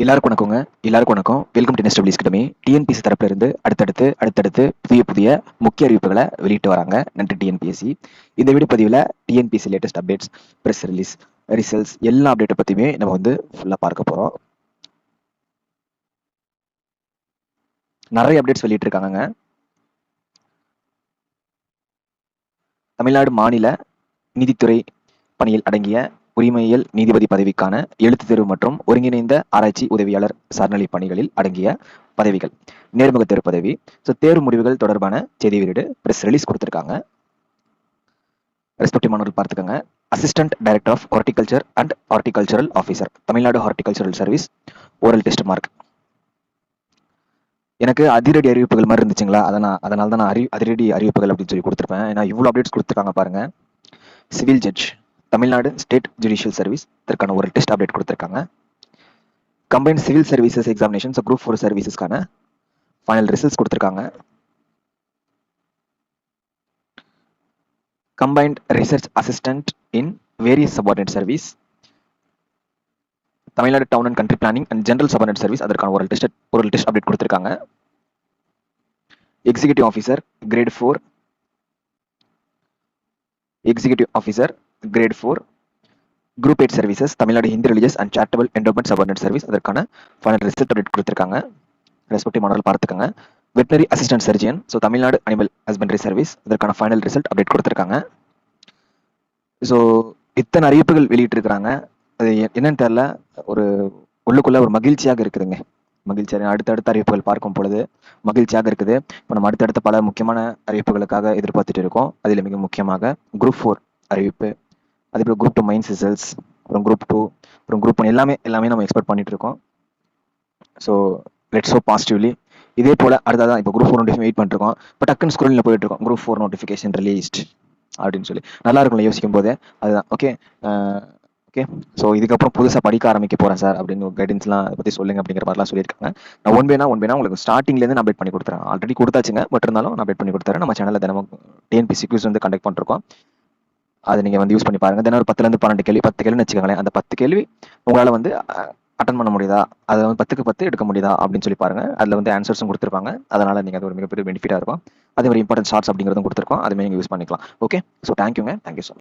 எல்லாருக்கும் வணக்கங்க. எல்லாருக்கும் வணக்கம். வெல்கம் டு நெஸ்ட் கிட்டமே. டிஎன்பிசி தரப்புல இருந்து அடுத்தடுத்து அடுத்தடுத்து புதிய புதிய முக்கிய அறிவிப்புகளை வெளியிட்டு வராங்க. நன்றி டிஎன்பிஎஸ்சி இந்த வீடியோ பதிவில் TNPC latest updates press release results எல்லா அப்டேட்டை பற்றியுமே நம்ம வந்து ஃபுல்லாக பார்க்க போகிறோம் நிறைய அப்டேட்ஸ் வெளியிட்டிருக்காங்க தமிழ்நாடு மாநில நீதித்துறை பணியில் அடங்கிய உரிமையியல் நீதிபதி பதவிக்கான எழுத்து தேர்வு மற்றும் ஒருங்கிணைந்த ஆராய்ச்சி உதவியாளர் சார்நிலை பணிகளில் அடங்கிய பதவிகள். நேர்முக தேர்வு பதவி. ஸோ தேர்வு முடிவுகள் தொடர்பான செய்தி வெளியீடு ப்ரெஸ் ரிலீஸ் கொடுத்துருக்காங்க. ரெஸ்பெக்டிவ் மாணவர்கள் பார்த்துக்கோங்க. Assistant director of horticulture and horticultural officer Tamil Nadu horticultural service oral test mark எனக்கு அதிரடி அறிவிப்புகள் மாதிரி இருந்துச்சுங்களா? அதை அதனால் அதனால தான் நான் அறி அதிரடி அறிவிப்புகள் அப்படின்னு சொல்லி கொடுத்துருப்பேன். ஏன்னா இவ்வளோ அப்டேட்ஸ் கொடுத்துருக்காங்க பாருங்கள் civil judge Tamil Nadu state judicial service இதற்கான ஒரு டெஸ்ட் அப்டேட் கொடுத்துருக்காங்க. Combine civil services examination group four சர்வீசஸ்க்கான final results கொடுத்துருக்காங்க. Combined research assistant in various subordinate service Tamil Nadu town and country planning and general subordinate service அதற்கான ஒரு test ஒரு test update கொடுத்துருக்காங்க. Executive officer grade four executive officer grade four group eight services Tamil Nadu Hindu religious and charitable endowment subordinate service அதற்கான final result update கொடுத்துருக்காங்க. Respective model பார்த்துக்கோங்க. Veterinary assistant surgeon so Tamil Nadu animal husbandry service அதற்கான final result update கொடுத்துருக்காங்க. So இத்தனை அறிவிப்புகள் வெளியிட்டிருக்கிறாங்க. அது என்னன்னு தெரியல. ஒரு உள்ளுக்குள்ள ஒரு மகிழ்ச்சியாக இருக்குதுங்க. மகிழ்ச்சியாக அடுத்தடுத்த அறிவிப்புகள் பார்க்கும் பொழுது மகிழ்ச்சியாக இருக்குது. இப்போ நம்ம அடுத்தடுத்த பல முக்கியமான அறிவிப்புகளுக்காக எதிர்பார்த்துட்டு இருக்கோம். அதில் மிக முக்கியமாக குரூப் ஃபோர் அறிவிப்பு அதுக்கப்புறம் குரூப் டூ மைன்ஸ் ரிசல்ட்ஸ் அப்புறம் குரூப் டூ அப்புறம் குரூப் ஒன் எல்லாமே எல்லாமே நம்ம எக்ஸ்பெக்ட் பண்ணிட்டு இருக்கோம் ஸோ லெட்ஸ் ஸோ பாசிட்டிவ்லி இதே போல அடுத்ததான் இப்போ குரூப் ஃபோர் நோட்டிஃபிகேஷன் வெயிட் பண்ணிருக்கோம் இப்போ டக்குன்னு ஸ்க்ரோலில் போயிட்டு இருக்கோம் குரூப் ஃபோர் நோட்டிஃபிகேஷன் ரிலீஸ்ட் அப்படின்னு சொல்லி. நல்லா இருக்கும்ல யோசிக்கும் போதே. அதுதான். ஓகே ஓகே ஸோ இதுக்கப்புறம் புதுசாக படிக்க ஆரம்பிக்க போகிறேன் சார் அப்படின்னு கைடன்ஸ்லாம் அதை பற்றி சொல்லுங்க அப்படிங்கிற மாதிரிலாம் சொல்லியிருக்காங்க. நான் ஒன் பேனா ஒன் பேனா உங்களுக்கு ஸ்டார்டிங்லேருந்து நான் அப்டேட் பண்ணி கொடுத்துறேன். ஆல்ரெடி கொடுத்தாச்சுங்க பட் இருந்தாலும் நான் அப்டேட் பண்ணி கொடுத்துறேன். நம்ம சேனலில் தினமும் டிஎன்பிசி குவிஸ் வந்து கண்டக்ட் பண்ணிருக்கோம் அதை நீங்கள் வந்து யூஸ் பண்ணி பாருங்க. தினம் ஒரு பத்துலேருந்து பன்னெண்டு கேள்வி பத்து கேள்வின்னு வச்சுக்கோங்களேன். அந்த பத்து கேள்வி உங்களால் வந்து அட்டன் பண்ண முடியுதா? அதை வந்து பத்துக்கு பத்து எடுக்க முடியுதா? அப்படின்னு சொல்லி பாருங்கள் அதில் வந்து ஆன்சர்ஸும் கொடுத்துருப்பாங்க. அதனால் நீங்கள் அது ஒரு மிகப்பெரிய பெனிஃபிட்டாக இருக்கும். அதே மாதிரி இம்பார்ட்டன்ட் ஷார்ட்ஸ் அப்படிங்கிறதும் கொடுத்துருக்கோம். அதுமாதிரி நீங்கள் யூஸ் பண்ணிக்கலாம். ஓகே ஸோ தேங்க்யூங்க தேங்க்யூ ஸோ